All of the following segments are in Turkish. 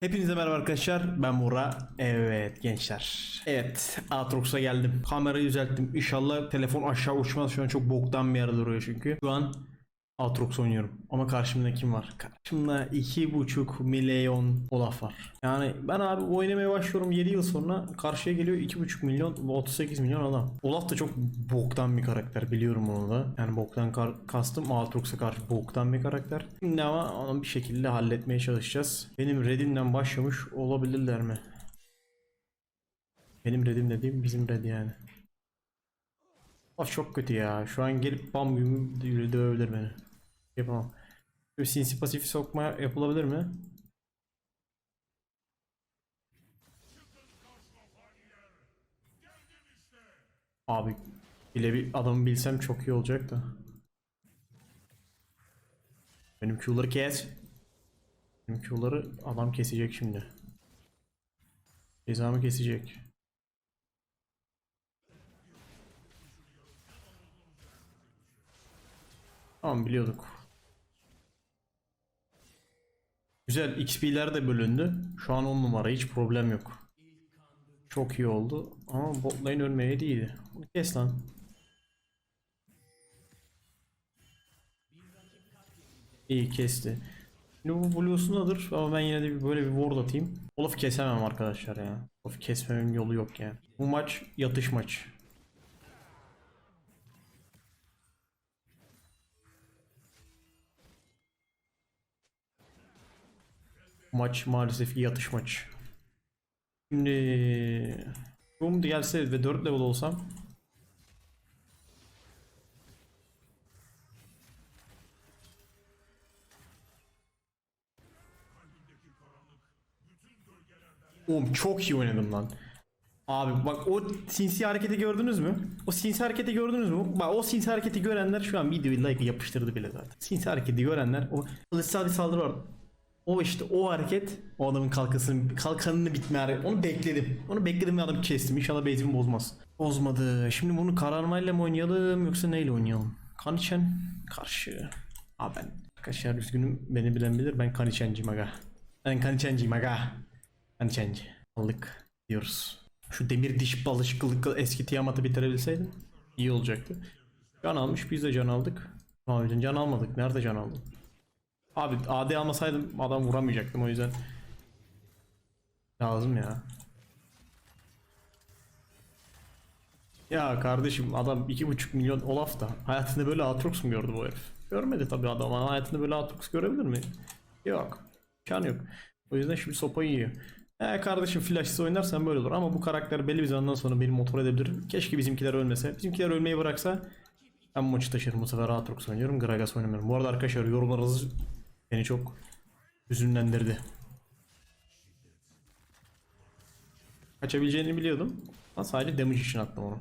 Hepinize merhaba arkadaşlar. Ben Mura. Evet gençler. Evet Aatrox'a geldim. Kamerayı düzelttim. İnşallah telefon aşağı uçmaz. Şu an çok boktan bir yerde duruyor çünkü. Şu an Aatrox oynuyorum. Ama karşımda kim var? Karşımda 2,5 milyon Olaf var. Yani ben abi oynamaya başlıyorum 7 yıl sonra karşıya geliyor 2,5 milyon 38 milyon adam. Olaf da çok boktan bir karakter biliyorum onu da. Yani boktan kar- kastım Aatrox'a karşı boktan bir karakter. Şimdi ama onu bir şekilde halletmeye çalışacağız. Benim Red'imden başlamış olabilirler mi? Benim Red'im dediğim bizim Red yani. Of çok kötü ya. Şu an gelip bam gibi dövebilir beni. Yapamam. Şu sinsi pasifi sokma yapılabilir mi? Abi bile bir adamı bilsem çok iyi olacak da. Benim Q'ları kes. Benim Q'ları adam kesecek şimdi. Cezamı kesecek. Tamam biliyorduk. Güzel XP'ler de bölündü. Şu an 10 numara hiç problem yok. Çok iyi oldu ama bot lane ölmeye değildi. Bunu kes lan. İyi kesti. Şimdi bu Blue'sundadır ama ben yine de bir böyle bir ward atayım. Olaf kesemem arkadaşlar ya. Olaf kesmemin yolu yok yani. Bu maç yatış maç. Maç maalesef yatış maç. Şimdi Room gelse ve 4 level olsam Oğlum çok iyi oynadım lan. Abi bak o sinsi hareketi gördünüz mü? O sinsi hareketi gördünüz mü? Bak o sinsi hareketi görenler şu an videoyu like yapıştırdı bile zaten. Sinsi hareketi görenler o kılıçsal bir saldırı var. O işte o hareket o adamın kalkasını kalkanını bitme hareketi. Onu bekledim. Onu bekledim ve adamı kestim. İnşallah base'imi bozmaz. Bozmadı. Şimdi bunu kararmayla mı oynayalım yoksa neyle oynayalım? Kaniçen karşı. Aa ben arkadaşlar üzgünüm beni bilen bilir ben Kaniçenciyim aga. Ben Kaniçenciyim aga. Kaniçenci. Aldık diyoruz. Şu demir diş balışıklık eski Tiamat'ı bitirebilseydim iyi olacaktı. Can almış biz de can aldık. Abi can almadık. Nerede can aldık? Abi AD almasaydım adam vuramayacaktım o yüzden. Lazım ya. Ya kardeşim adam 2.5 milyon Olaf da hayatında böyle Aatrox mu gördü bu herif? Görmedi tabii adam ama hayatında böyle Aatrox görebilir mi? Yok. İmkanı yok. O yüzden şimdi sopayı yiyor. He kardeşim flashsız oynarsan böyle olur ama bu karakter belli bir zamandan sonra beni motor edebilir. Keşke bizimkiler ölmese. Bizimkiler ölmeyi bıraksa ben maçı taşırım. Bu sefer Aatrox oynuyorum. Gragas oynamıyorum. Bu arada arkadaşlar yorumlarınız beni çok hüzünlendirdi. Kaçabileceğini biliyordum. Ama sadece damage için attım onu.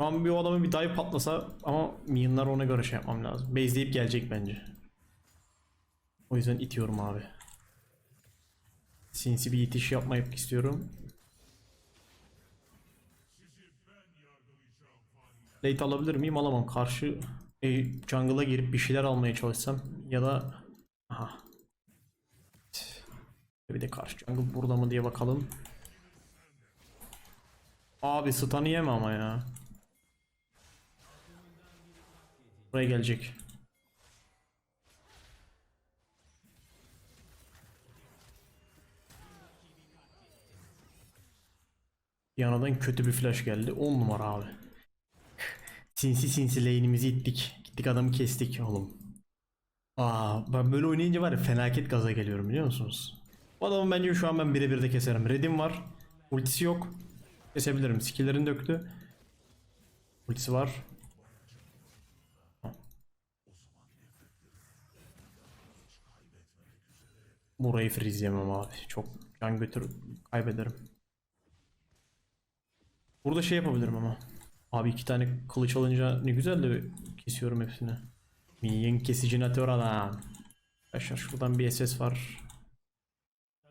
Şu an bir o adamın bir dive patlasa ama minyonlar ona göre şey yapmam lazım. Base'leyip gelecek bence. O yüzden itiyorum abi. Sinsi bir itiş yapmak istiyorum. Late alabilir miyim? Alamam. Karşı e, jungle'a girip bir şeyler almaya çalışsam ya da aha. Bir de karşı jungle burada mı diye bakalım. Abi stun'ı yeme ama ya. Buraya gelecek. Yanadan kötü bir flash geldi. 10 numara abi. Sinsi sinsi lane'imizi ittik. Gittik adamı kestik oğlum. Aa ben böyle oynayınca var ya felaket gaza geliyorum biliyor musunuz? Bu adamı bence şu an ben birebir de keserim. Red'im var. Ultisi yok. Kesebilirim. Skill'lerini döktü. Ultisi var. Burayı freeze yemem abi. Çok can götür kaybederim. Burada şey yapabilirim ama. Abi iki tane kılıç alınca ne güzel de kesiyorum hepsini. Minyon kesici natör adam. Arkadaşlar şuradan bir SS var.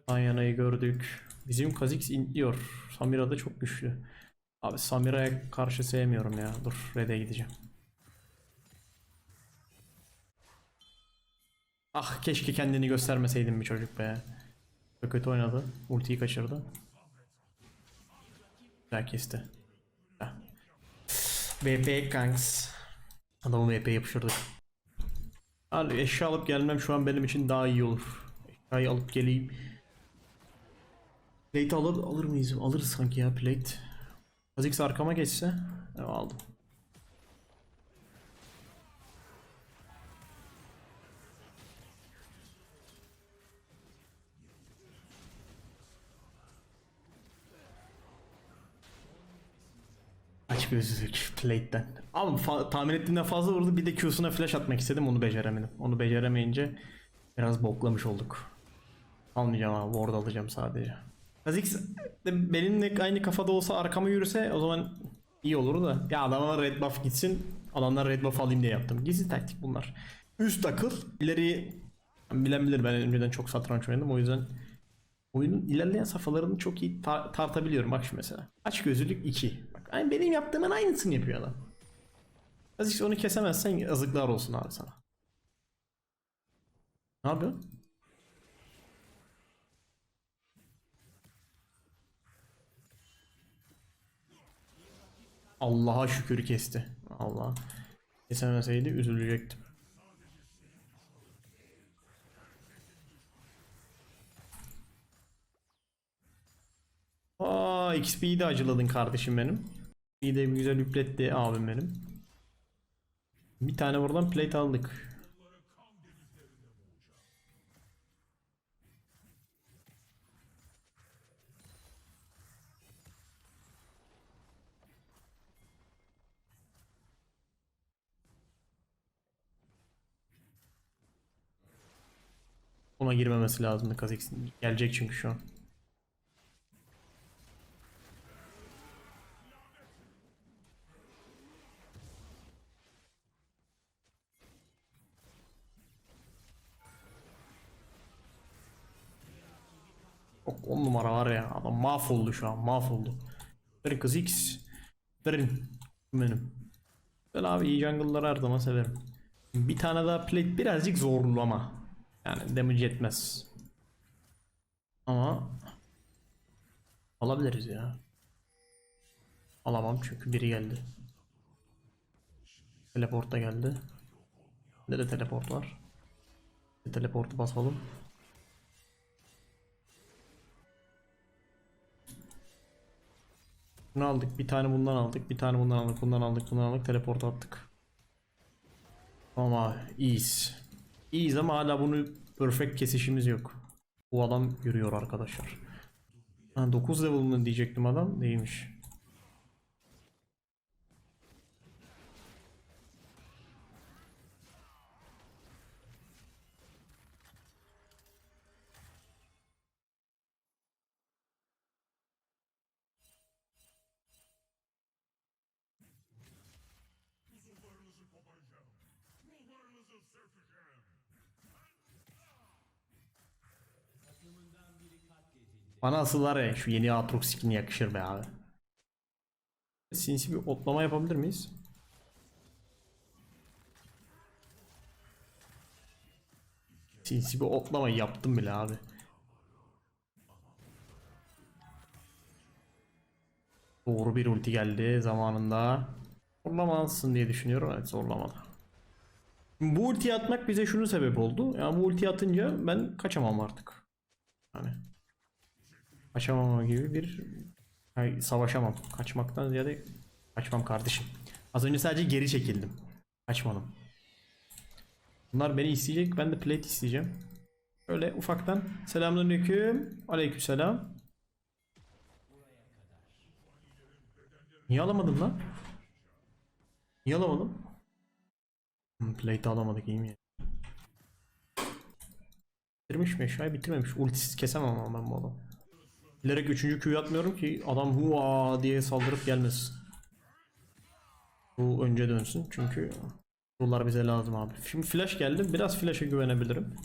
Dayana'yı gördük. Bizim Kha'Zix intliyor. Samira da çok güçlü. Abi Samira'ya karşı sevmiyorum ya. Dur Red'e gideceğim. Ah keşke kendini göstermeseydin bir çocuk be. Çok kötü oynadı. Ultiyi kaçırdı. Güzel kesti. VP kanks. Adamı VP yapıştırdık. Abi eşya alıp gelmem şu an benim için daha iyi olur. Eşyayı alıp geleyim. Plate alır, alır mıyız? Alırız sanki ya plate. Kha'Zix arkama geçse. Evet, aldım. Gözlük plate'den. Ama fa- tahmin ettiğimden fazla vurdu. Bir de Q'suna flash atmak istedim. Onu beceremedim. Onu beceremeyince biraz boklamış olduk. Almayacağım abi. Ward alacağım sadece. Kha'Zix de benimle aynı kafada olsa arkama yürüse o zaman iyi olur da. Ya adamlar red buff gitsin. Adamlar red buff alayım diye yaptım. Gizli taktik bunlar. Üst takıl. İleri bilen bilir ben önceden çok satranç oynadım. O yüzden oyunun ilerleyen safhalarını çok iyi tar- tartabiliyorum. Bak şu mesela. Aç gözlülük 2. Aynı benim yaptığımın aynısını yapıyor adam. Kha'Zix onu kesemezsen yazıklar olsun abi sana. Ne yapıyorsun? Allah'a şükür kesti. Allah. Kesemeseydi üzülecektim. Aa XP'yi de acıladın kardeşim benim. İyi de güzel yükletti abim benim. Bir tane buradan plate aldık. Ona girmemesi lazımdı Kha'Zix'in. Gelecek çünkü şu an. Çok on numara var ya. Adam mahvoldu şu an. Mahvoldu. Verin kız X. Verin. Benim. Ben abi iyi jungle'ları her zaman severim. Bir tane daha plate birazcık zorlama. Yani damage etmez. Ama alabiliriz ya. Alamam çünkü biri geldi. Teleport da geldi. Bende de teleport var. Teleportu basalım. Bunu aldık. Bir tane bundan aldık. Bir tane bundan aldık. Bundan aldık. Bundan aldık. Teleport attık. Ama iyiyiz. İyiyiz ama hala bunu perfect kesişimiz yok. Bu adam yürüyor arkadaşlar. Ha, 9 level mı diyecektim adam. Değilmiş. Bana asıl var ya şu yeni Aatrox skin yakışır be abi. Sinsi bir otlama yapabilir miyiz? Sinsi bir otlama yaptım bile abi. Doğru bir ulti geldi zamanında. Zorlamazsın diye düşünüyorum. Evet zorlamadı. Bu ultiyi atmak bize şunu sebep oldu. Yani bu ultiyi atınca ben kaçamam artık. Yani kaçamama gibi bir Hayır, savaşamam. Kaçmaktan ziyade kaçmam kardeşim. Az önce sadece geri çekildim. Kaçmadım. Bunlar beni isteyecek. Ben de plate isteyeceğim. Böyle ufaktan. Selamünaleyküm. Aleykümselam. Niye alamadım lan? Niye alamadım? Hmm, plate alamadık iyi mi? Bitirmiş mi? Eşyayı bitirmemiş. Ultisiz kesemem ama ben bu adamı. Bilerek 3. Q'yu atmıyorum ki adam hua diye saldırıp gelmesin. Bu önce dönsün çünkü bunlar bize lazım abi. Şimdi flash geldi. Biraz flash'a güvenebilirim.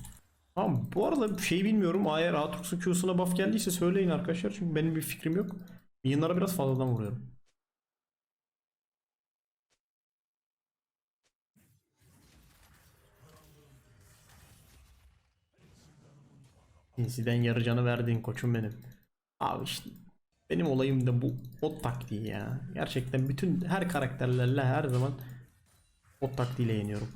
Tamam bu arada şey bilmiyorum. Eğer Aatrox'un Q'suna buff geldiyse söyleyin arkadaşlar. Çünkü benim bir fikrim yok. Minyonlara biraz fazladan vuruyorum. Sinsi'den yarı canı verdiğin koçum benim. Abi işte benim olayım da bu bot taktiği ya. Gerçekten bütün her karakterlerle her zaman bot taktiğiyle yeniyorum.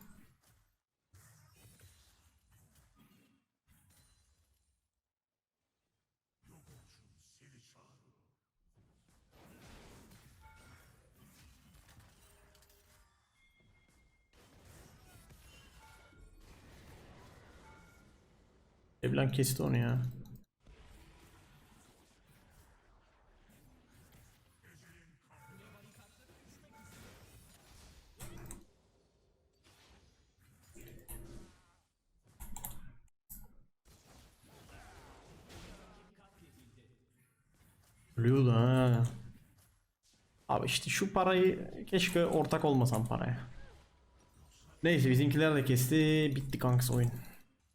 Evlen kesti onu ya. İşte şu parayı keşke ortak olmasam paraya. Neyse bizimkiler de kesti. Bitti kanks oyun.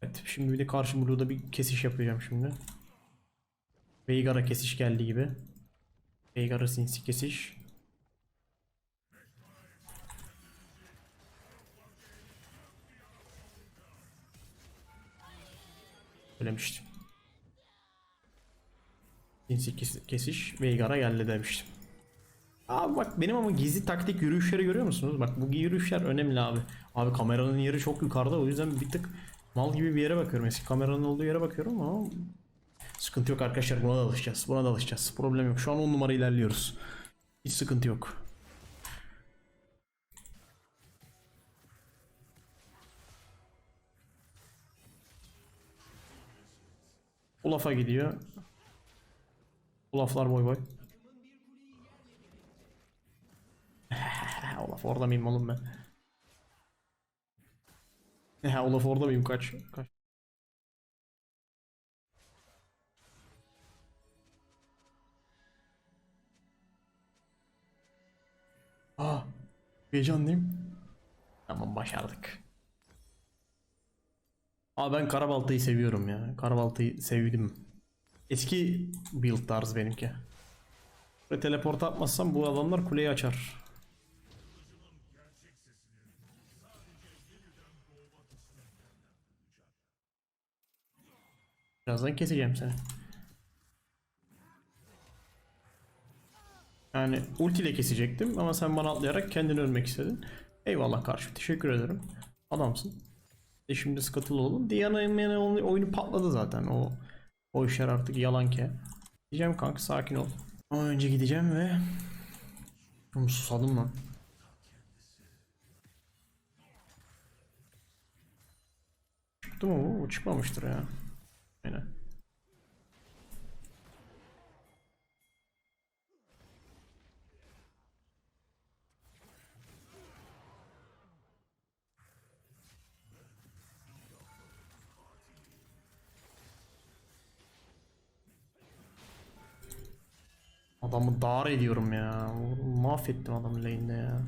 Evet şimdi bir de karşı Blue'da bir kesiş yapacağım şimdi. Veigar'a kesiş geldi gibi. Veigar'a sinsi kesiş. Söylemiştim. Sinsi kes- kesiş Veigar'a geldi demiştim. Abi bak benim ama gizli taktik yürüyüşleri görüyor musunuz? Bak bu yürüyüşler önemli abi. Abi kameranın yeri çok yukarıda o yüzden bir tık mal gibi bir yere bakıyorum. Eski kameranın olduğu yere bakıyorum ama sıkıntı yok arkadaşlar buna da alışacağız. Buna da alışacağız. Problem yok. Şu an 10 numara ilerliyoruz. Hiç sıkıntı yok. Olaf'a gidiyor. Olaf'lar boy boy. Olaf orada mıyım oğlum ben? He Olaf orada mıyım kaç? Kaç? Aa, heyecanlıyım. Tamam başardık. Aa ben Karabalta'yı seviyorum ya. Karabalta'yı sevdim. Eski build tarzı benimki. Ve teleport atmazsam bu adamlar kuleyi açar. Birazdan keseceğim seni. Yani ultiyle kesecektim ama sen bana atlayarak kendini ölmek istedin. Eyvallah karşı teşekkür ederim. Adamsın. E şimdi sıkıntılı olun. Diana oyunu patladı zaten. O o işler artık yalan ki. Diyeceğim kanka sakin ol. Ama önce gideceğim ve Oğlum susadım lan. Çıktı mı? Bu çıkmamıştır ya. Aynen. Adamı dar ediyorum ya. Mahvettim adamı lane'de ya.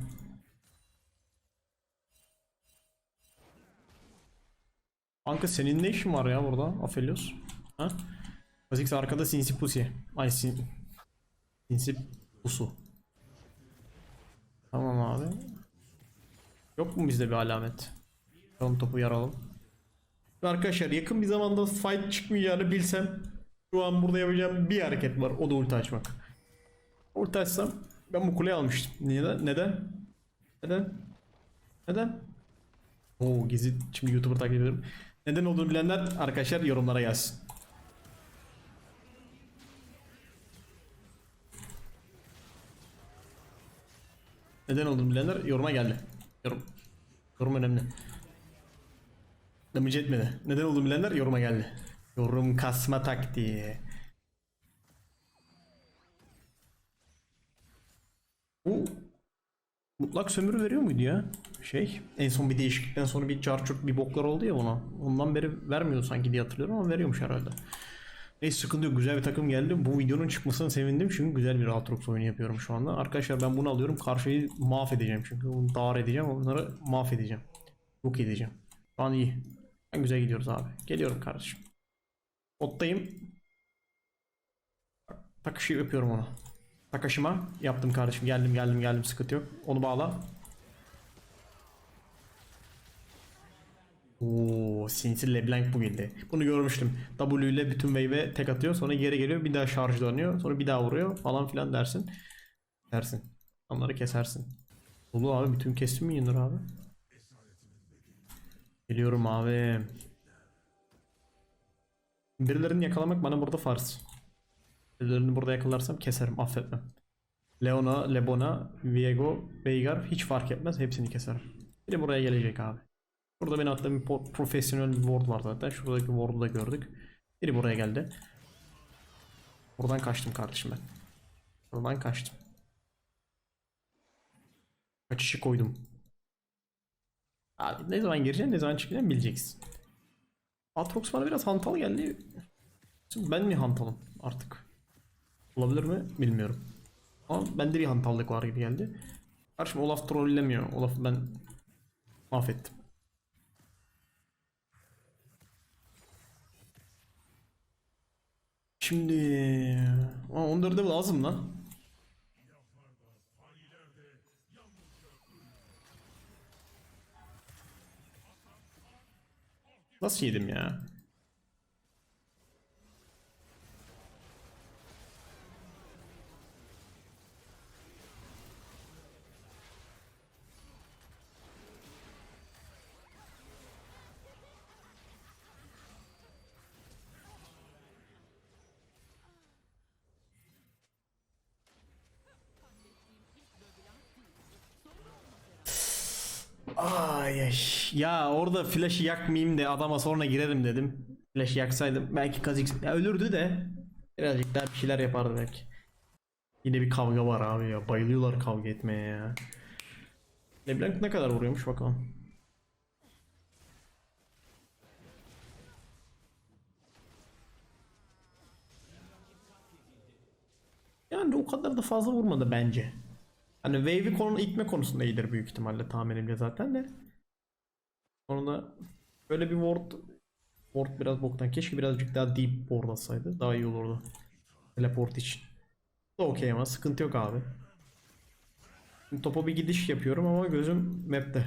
Kanka senin ne işin var ya burada Aphelios? Ha? Kha'Zix arkada sinsi pusi. Ay sin... Sinsi pusu. Tamam abi. Yok mu bizde bir alamet? Son topu yaralım. Arkadaşlar yakın bir zamanda fight çıkmayacağını bilsem şu an burada yapacağım bir hareket var. O da ulti açmak. Ulti açsam ben bu kuleyi almıştım. Neden? Neden? Neden? Neden? Oo gizli şimdi YouTuber takip ediyorum. Neden olduğunu bilenler arkadaşlar yorumlara yazsın. Neden olduğunu bilenler yoruma geldi. Yorum. Yorum önemli. Damage etmedi. Neden olduğunu bilenler yoruma geldi. Yorum kasma taktiği. Bu mutlak sömürü veriyor muydu ya? Şey en son bir değişiklikten sonra bir çarçurt bir boklar oldu ya ona. Ondan beri vermiyor sanki diye hatırlıyorum ama veriyormuş herhalde. Neyse sıkıntı yok güzel bir takım geldi. Bu videonun çıkmasına sevindim çünkü güzel bir Aatrox oyunu yapıyorum şu anda. Arkadaşlar ben bunu alıyorum karşıyı mahvedeceğim çünkü onu dar edeceğim onları mahvedeceğim. Yok edeceğim. Şu an iyi. Ben güzel gidiyoruz abi. Geliyorum kardeşim. Bottayım. Takışı yapıyorum onu. Takashima yaptım kardeşim. Geldim geldim geldim sıkıntı yok. Onu bağla. Oo, sinsi LeBlanc bu geldi. Bunu görmüştüm. W ile bütün wave'e tek atıyor. Sonra geri geliyor. Bir daha şarjlanıyor. Sonra bir daha vuruyor falan filan dersin. Dersin. Onları kesersin. Dolu abi bütün kestim mi yenir abi? Geliyorum abi. Birilerini yakalamak bana burada farz. Birilerini burada yakalarsam keserim affetmem. Leona, Lebona, Viego, Veigar hiç fark etmez hepsini keserim. Biri buraya gelecek abi. Burada benim attığım bir profesyonel bir ward var zaten. Şuradaki ward'u da gördük. Biri buraya geldi. Buradan kaçtım kardeşim ben. Buradan kaçtım. Kaçışı koydum. Abi ne zaman gireceğim ne zaman çıkacağım bileceksin. Atrox bana biraz hantal geldi. Şimdi ben mi hantalım artık? Olabilir mi bilmiyorum. Ama bende bir hantallık var gibi geldi. Karşıma Olaf trollemiyor. Olaf'ı ben mahvettim. Şimdi Aa, 14 de lazım lan. Nasıl yedim ya? Ay. Ya orada flash'ı yakmayayım da adama sonra girerim dedim. Flash'ı yaksaydım belki Kha'Zix ya ölürdü de birazcık daha bir şeyler yapardı belki. Yine bir kavga var abi ya. Bayılıyorlar kavga etmeye ya. LeBlanc ne kadar vuruyormuş bakalım. Yani o kadar da fazla vurmadı bence. Hani wave'i konu itme konusunda iyidir büyük ihtimalle tahminimle zaten de. Sonunda böyle bir ward ward biraz boktan. Keşke birazcık daha deep ward atsaydı. Daha iyi olurdu. Teleport için. Da okey ama sıkıntı yok abi. Şimdi topa bir gidiş yapıyorum ama gözüm map'te.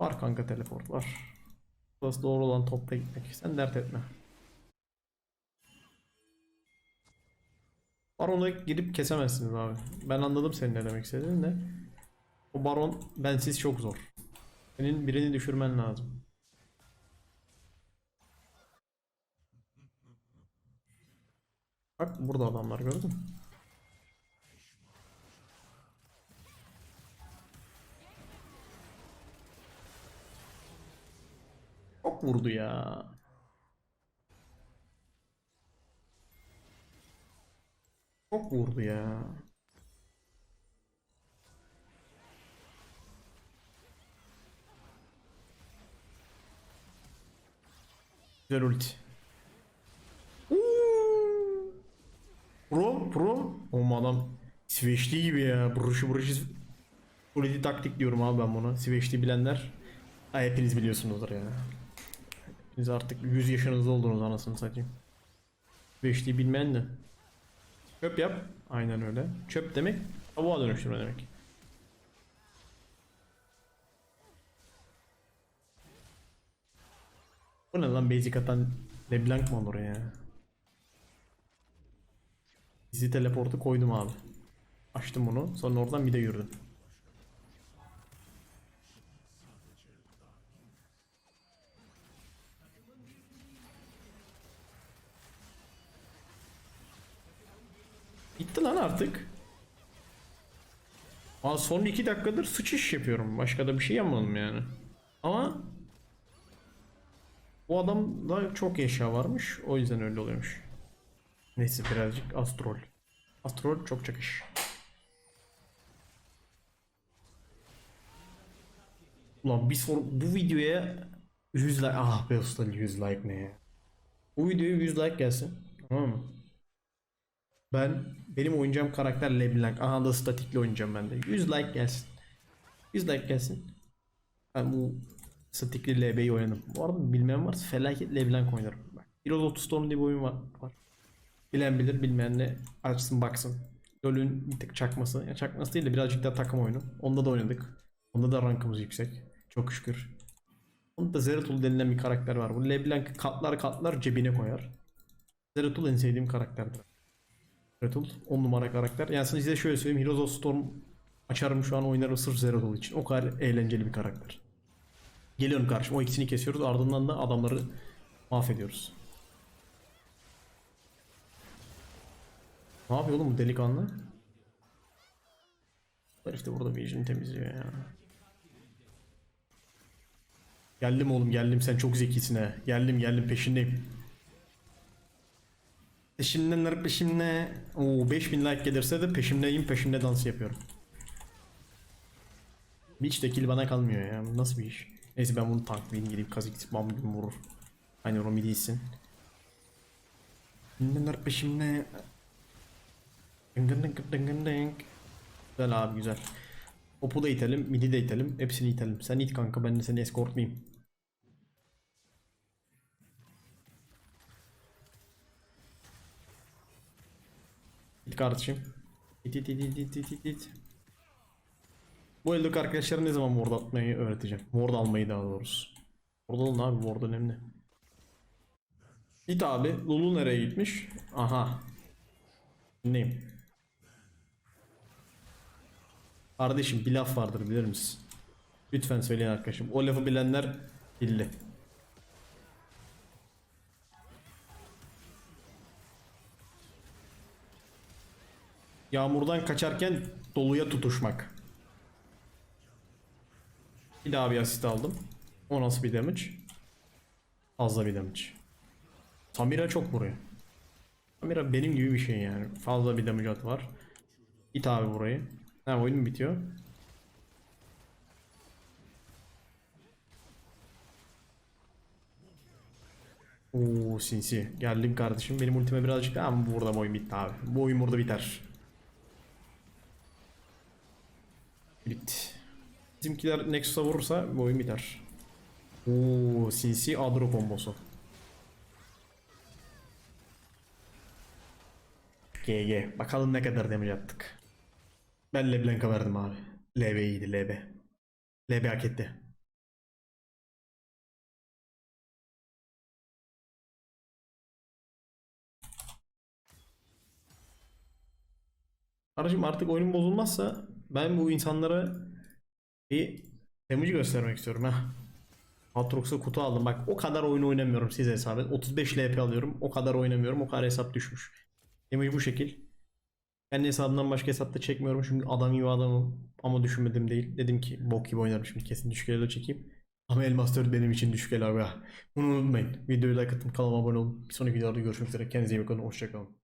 Var kanka teleport var. Burası doğru olan topta gitmek. Sen dert etme. Baron'a girip kesemezsiniz abi. Ben anladım senin ne demek istediğini de. O baron bensiz çok zor. Senin birini düşürmen lazım. Bak burada adamlar gördün mü? Vurdu ya. Çok vurdu ya. Güzel ulti. Pro, pro. Oğlum adam Switch'li gibi ya. Buruşu buruşu. Ulti taktik diyorum abi ben buna. Switch'li bilenler. Ha, hepiniz biliyorsunuzdur ya. Hepiniz artık 100 yaşınızda oldunuz anasını satayım. Switch'li bilmeyen de. Çöp yap. Aynen öyle. Çöp demek tavuğa dönüştürme demek. Bu ne lan basic atan LeBlanc mı olur ya? Bizi teleportu koydum abi. Açtım bunu. Sonra oradan bir de yürüdüm. Bitti lan artık. Aa, son iki dakikadır sıçış yapıyorum. Başka da bir şey yapmadım yani. Ama bu adamda çok eşya varmış. O yüzden öyle oluyormuş. Neyse birazcık astrol. Astrol çok çakış. Ulan bir soru bu videoya 100 like ah be usta 100 like ne ya. Bu videoya 100 like gelsin. Tamam mı? Ben benim oynayacağım karakter LeBlanc. Aha da statikle oynayacağım ben de. 100 like gelsin. 100 like gelsin. Ben bu statikli LB'yi oynadım. Bu arada bilmeyen varsa felaket LeBlanc oynarım. Bak, Heroes of Storm diye bir oyun var. var. Bilen bilir bilmeyen de açsın baksın. LoL'ün bir tık çakması. Ya çakması değil de birazcık daha takım oyunu. Onda da oynadık. Onda da rankımız yüksek. Çok şükür. Onda Zeratul denilen bir karakter var. Bu LeBlanc katlar katlar cebine koyar. Zeratul en sevdiğim karakterdir. Zeratul 10 numara karakter. Yani size şöyle söyleyeyim. Heroes of Storm açarım şu an oynarım sırf Zeratul için. O kadar eğlenceli bir karakter. Geliyorum karşıma. O ikisini kesiyoruz. Ardından da adamları mahvediyoruz. Ne yapıyor oğlum bu delikanlı? Herif de burada Vision temizliyor ya. Geldim oğlum geldim sen çok zekisin ha. Geldim geldim peşindeyim. Peşimdenler peşimde. Oo 5000 like gelirse de peşimdeyim peşimde dans yapıyorum. Hiç de bana kalmıyor ya. Nasıl bir iş? Neyse ben bunu tanklayayım gidip kazık bam gibi vurur. Aynı Romi değilsin. Peşimdenler peşimde. Güzel abi güzel. Topu da itelim, midi de itelim. Hepsini itelim. Sen it kanka ben de seni escortlayayım. İt kardeşim. İt it it it it it it. Bu eldeki arkadaşlara ne zaman ward atmayı öğreteceğim. Ward almayı daha doğrusu. Ward alın abi ward önemli. Git abi. Lulu nereye gitmiş? Aha. Neyim? Kardeşim bir laf vardır bilir misin? Lütfen söyleyin arkadaşım. O lafı bilenler bildi. Yağmurdan kaçarken doluya tutuşmak. Daha bir asist aldım. O nasıl bir damage? Fazla bir damage. Samira çok vuruyor. Samira benim gibi bir şey yani. Fazla bir damage at var. İt abi burayı. Ha oyun mu bitiyor? Oo sinsi. Geldim kardeşim. Benim ultime birazcık ama burada bu oyun bitti abi. Bu oyun burada biter. Bitti. Bizimkiler Nexus'a vurursa bu oyun biter. Oo sinsi Adro kombosu. GG. Bakalım ne kadar damage attık. Ben LeBlanc'a verdim abi. LB iyiydi LB. LB hak etti. Kardeşim artık oyunun bozulmazsa ben bu insanlara bir damage'i göstermek istiyorum ha. Aatrox'a kutu aldım. Bak o kadar oyun oynamıyorum siz hesap et. 35 LP alıyorum. O kadar oynamıyorum. O kadar hesap düşmüş. Damage bu şekil. Kendi hesabımdan başka hesapta çekmiyorum çünkü adam gibi adamım ama düşünmedim değil. Dedim ki bok gibi oynarım şimdi kesin düşük elo çekeyim. Ama Elmas 4 benim için düşük elo. Bunu unutmayın. Videoyu like atın kanalıma abone olun. Bir sonraki videoda görüşmek üzere. Kendinize iyi bakın. Hoşçakalın.